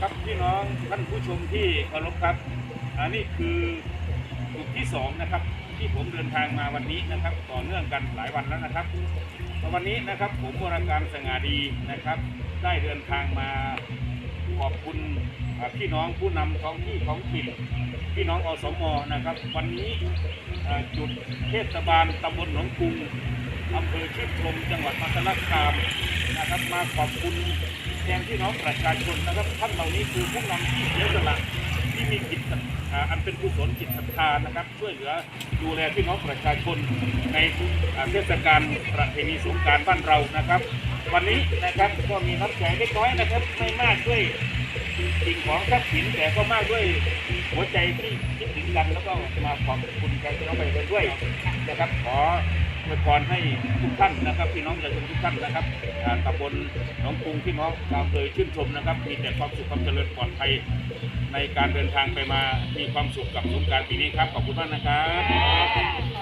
ครับพี่น้องท่านผู้ชมที่เคารพครับอันนี้คือจุดที่สองนะครับที่ผมเดินทางมาวันนี้นะครับ ต่อเนื่องกันหลายวันแล้วนะครับวันนี้นะครับผมวรการสง่าดีนะครับ ได้เดินทางมาขอบคุณพี่น้องผู้นำท้องที่ท้องถิ่นพี่น้องอสมนะครับ วันนี้จุดเทศบาลตำบลหนองกรุงอำเภอชื่นชมจังหวัดมหาสารคามนะครับ มาขอบคุณ ทนพี่น้องประชาชนนะครับท่านเหล่านี้คือผู้นำที่เสียสละที่มีจิตอันเป็นกุศลจิตศรัทธานะครับ ช่วยเหลือดูแลพี่น้องประชาชนในเทศกาลประเพณีสงการบ้านเรานะครับ วันนี้นะครับก็มีน้ำใจเล็กน้อยนะครับไม่มากด้วยสิ่งของทรัพย์สินแต่ก็มากด้วยหัวใจที่คิดถึงกันแล้วก็มาขอบคุณกันพี่น้องไปด้วยนะครับขอ อวยพรให้ทุกท่านนะครับพี่น้องประชาชนทุกท่านนะครับตำบลหนองกรุงพี่น้องชาวเคยชื่นชมนะครับ มีแต่ความสุขความเจริญปลอดภัยในการเดินทางไปมามีความสุขกับสงการปีนี้ครับขอบคุณมากนะครับ